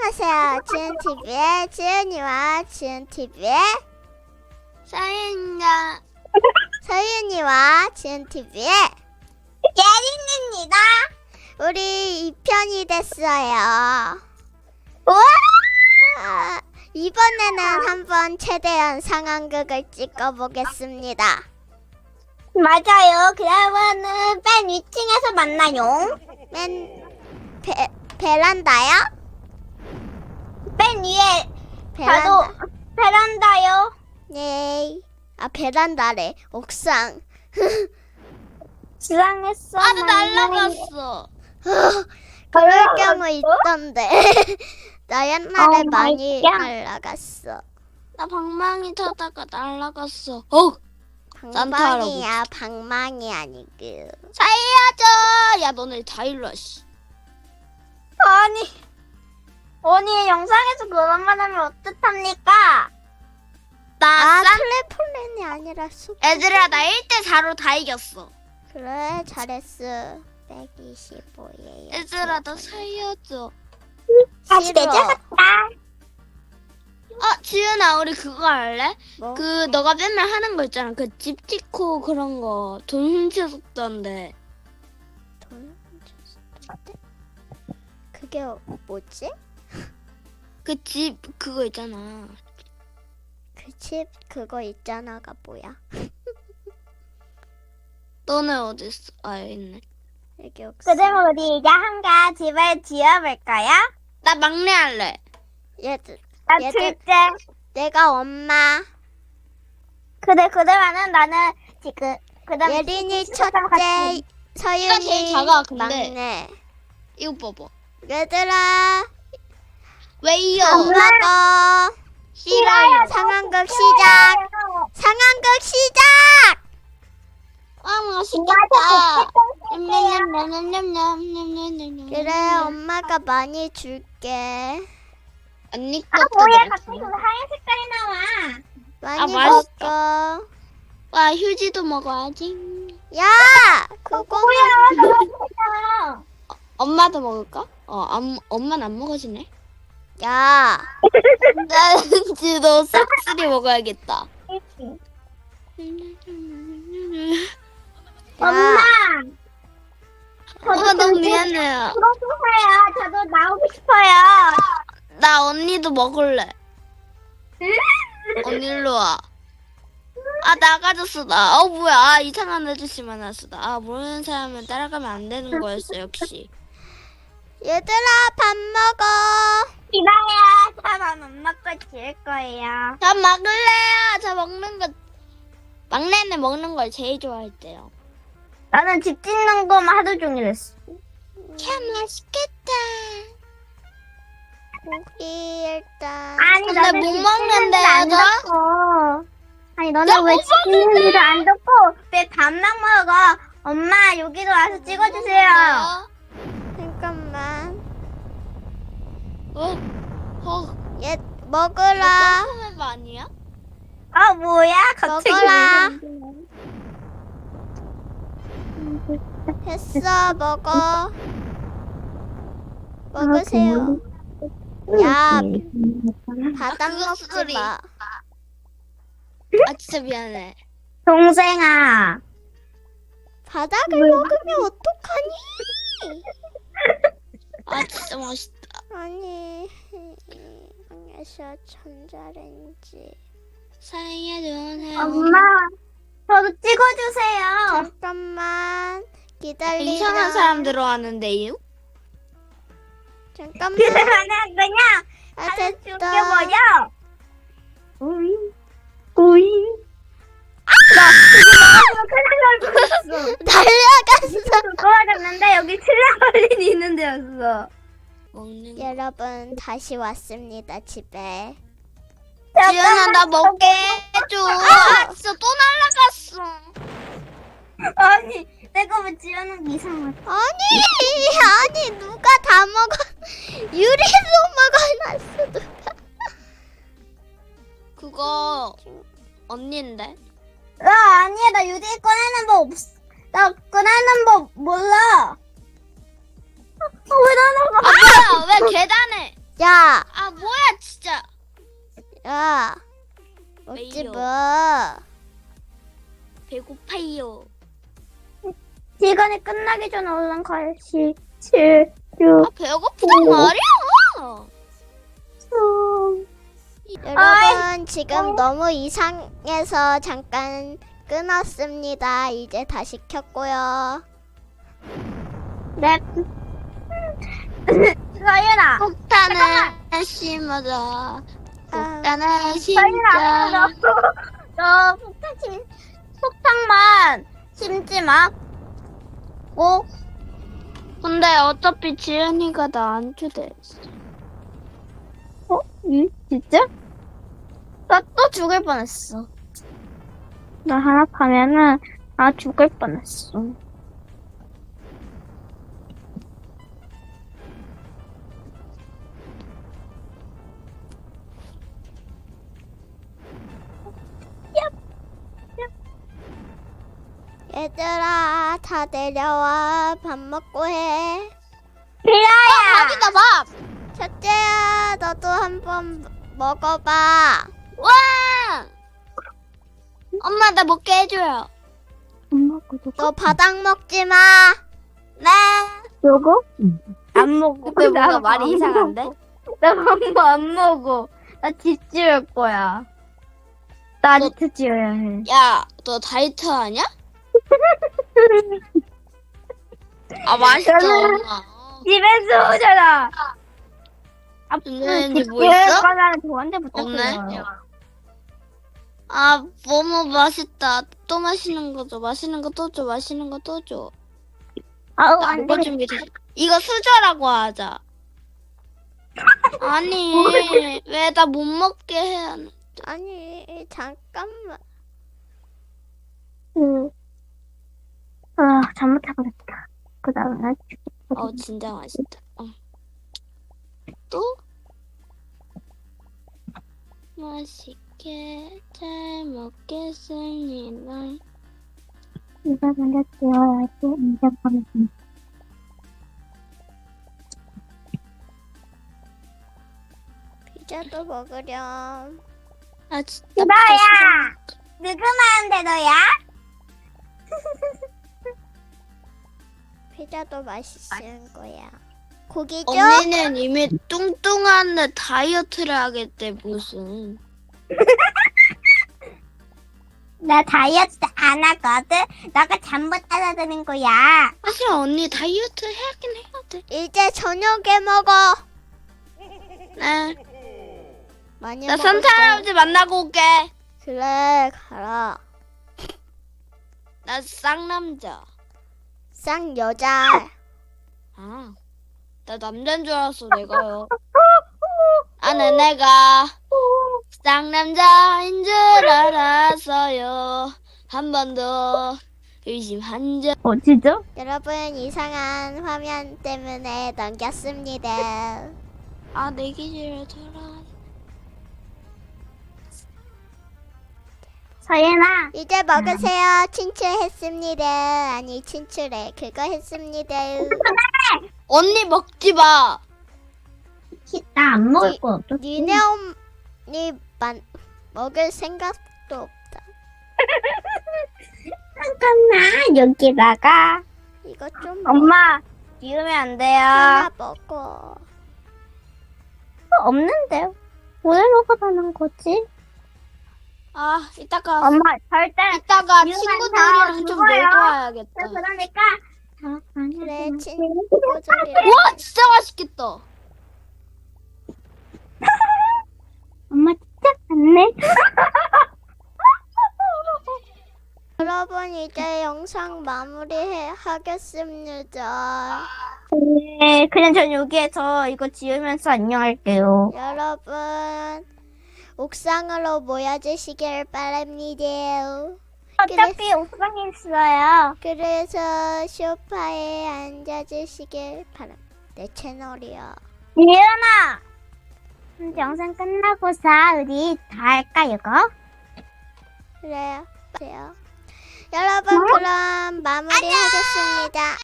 안녕하세요. 지은TV의 지은이와 지은TV의 사연자 서윤이와 지은TV의 예린입니다. 우리 2편이 됐어요. 아, 이번에는 한번 최대한 상황극을 찍어보겠습니다. 맞아요. 그러면은 맨 위층에서 만나요. 맨 베, 베란다요? 맨 위에 베란다. 저도 베란다요. 네. 아 베란다래. 옥상. 지상했어. 나도 날라갔어. 그럴 경우 있던데. 나 옛날에 어, 많이 맛있겠다. 날라갔어. 나 방망이 타다가 날라갔어. 어, 산타 방망이야, 방망이 아니고. 살려줘. 야, 너네 다 일로 와, 씨. 아니, 언니 영상에서 그런 말 하면 어떡합니까? 나 아, 산... 플랫플랜이 아니라 수. 애들아, 나 1대 4로 다 이겼어. 그래, 잘했어. 125예요. 얘들아, 나 살려줘. 다시 싫어. 내려갔다. 어, 지은아, 우리 그거 할래? 뭐? 그, 너가 맨날 하는 거 있잖아. 그집 짓고 그런 거. 돈 훔쳐줬던데. 돈 줬을 때? 그게 뭐지? 그 집, 그거 있잖아. 그 집 그거 있잖아가 뭐야? 너네 어딨어? 아, 여기 있네. 여기 옥상. 그럼 우리 이제 한가 집을 지어볼까요? 나 막내 할래. 얘들, 나 얘들- 둘째. 내가 엄마, 그래, 그러면은 나는 지금, 그다음 예린이 첫째. 서윤이 제일 작아, 근데. 막내. 이거 봐봐. 얘들아, 왜요? 밥 먹어. 싫어요. 상황극 시작. 상황극 시작. 아, 맛있겠다. 그래, 엄마가 많이 줄게. 언니 아, 것도 뭐야, 갑자기 줘. 왜 하얀 색깔이 나와? 많이 맛있다. 먹어. 와, 휴지도 먹어야지. 야, 그거 뭐야, 너무 엄마도 먹을까? 어, 안, 엄마는 안 먹어지네. 야, 나는 너 싹쓸이 먹어야겠다. 엄마! 야, 엄마 너무 미안해요. 들어주세요. 저도 나오고 싶어요. 나 언니도 먹을래. 언니 일로 와. 아 나가졌어 나. 어 뭐야 아, 이상한 아저씨 만났어 나. 아 모르는 사람은 따라가면 안 되는 거였어 역시. 얘들아, 밥 먹어. 기다려. 저만 못 먹고 질 거예요. 저 먹을래요. 저 먹는 거 막내는 먹는 걸 제일 좋아했대요. 나는 집 짓는 거만 하루 종일 했어. 참 맛있겠다. 고기 일단. 아니, 근데 못집 먹는데, 안 얘들아? 덮고. 아니, 야, 너는 왜못 집 짓는 일도 안 덮고 왜 밥만 먹어? 엄마, 여기로 와서 찍어주세요. 잠깐만. 어? 어? 얘 먹으라. 거 아니야? 아, 뭐야? 갑자기. 먹어라. 왜? 했어, 먹어. 먹으세요. 야, 바닥 그거 먹지 소리. 마. 아 진짜 미안해. 동생아. 바닥을 먹으면 어떡하니? 아 진짜 맛있다. 아니, 방에서 전자레인지. 살려주세요. 엄마, 저도 찍어주세요. 잠깐만 기다리라. 이상한 사람 들어왔는데요? 잠깐만. 그러면은 그냥 아 됐다. 죽여버려. 우이, 우이. 나 지금 큰일 날 뻔했어. 달려갔어. 그거 맞았는데 여기 슬라벌린 있는 데였어. 먹는 거. 여러분 다시 왔습니다 집에. 지연아 나 먹게 해줘. 아 진짜 또 날라갔어. 아니, 내가 왜 지어놓은 게 이상하지? 아니 아니 누가 다 먹어? 유리도 먹어놨어 누가? 그거 언니인데. 나 아니야, 나 유리 꺼내는 법 없어. 나 꺼내는 법 몰라. 어, 왜 나는 아 뭐야 왜 계단에? 야 야, 먹지 왜요? 마. 배고파요. 시간이 끝나기 전에 얼른 가요. 10, 7, 6, 아 배고프단 오. 말이야. 3. 여러분 지금 너무 이상해서 잠깐 끊었습니다. 이제 다시 켰고요. 네. 서윤아. 폭탄을 심어줘. 아, 폭탄을 서윤아. 심자. 너, 너 폭탄 심, 폭탄만 심지 마. 오. 근데 어차피 지은이가 나 안 초대했어. 어? 응? 진짜? 나 또 죽을 뻔했어. 나 하나 파면은 나 죽을 뻔했어. 다 내려와 밥 먹고 해. 필라야. 밥이다 밥. 첫째야 너도 한번 먹어봐. 와. 엄마 나 먹게 해줘요. 엄마 구독. 너 바닥 먹지 마. 네. 요거? 안. 근데 뭔가 나 말이 안 이상한데? 먹어. 나 엄마 안 먹어. 나집 지을 거야. 나 아직도 지어야 해. 야, 너 다이어트 하냐? 아 엄마. 집에서 오잖아. 선생님 뭐 있어? 거는 저한테 없네. 부탁해요. 아 너무 맛있다. 또 맛있는 거 줘. 맛있는 거 또 줘. 맛있는 거 또 줘. 아우 나안 돼. 준비돼. 이거 수저라고 하자. 아니 왜 나 못 먹게 하는? 아니 잠깐만. 응. 아 잘못해버렸다. 그 다음에 어 진짜 맛있다. 어. 또 맛있게 잘 먹겠습니다. 이걸 먼저 지어야지 이제 버리지. 피자도 먹으렴. 아 진짜 이봐야. 늙으면 너야? 피자도 맛있는 거야. 고기 줘? 언니는 이미 뚱뚱한데 다이어트를 하겠대 무슨 나 다이어트 안 하거든. 나가 잠못 따라드는 거야. 사실 언니 다이어트 해야긴 해야 돼. 이제 저녁에 먹어. 네. 많이 나 먹을 산타 때- 할아버지 만나고 올게. 그래 가라. 나 쌍남자. 쌍 여자. 아, 나 남자인 줄 알았어 내가요. 아는 내가 쌍남자인 줄 알았어요. 한번더 의심한 적. 어 진짜? 여러분 이상한 화면 때문에 넘겼습니다. 아, 내 기질을 돌아. 서예나. 이제 먹으세요. 친추했습니다. 아니 친추래. 그거 했습니다. 언니 먹지 마. 나 안 먹을 거. 니네 엄니 만 먹을 생각도 없다. 잠깐만 여기다가 이거 좀 엄마 지우면 안 돼요. 하나 먹어. 어, 없는데요? 오늘 먹어다는 거지? 아, 이따가 엄마 절대. 이따가 친구들이랑 좀 죽어요. 놀고 와야겠다. 그러니까. 그래 친구들이랑 와, 진짜 맛있겠다. 엄마 진짜 안네. 여러분 이제 영상 마무리해 하겠습니다. 네, 그냥 전 여기에서 이거 지으면서 안녕할게요. 여러분 옥상으로 모여주시길 바랍니다. 어차피 옥상에 있어요. 그래서 소파에 앉아주시길 바랍니다. 내. 예은아! 이제 영상 끝나고서 우리 다 할까, 이거? 그래요. 그래요. 여러분 그럼 마무리하겠습니다.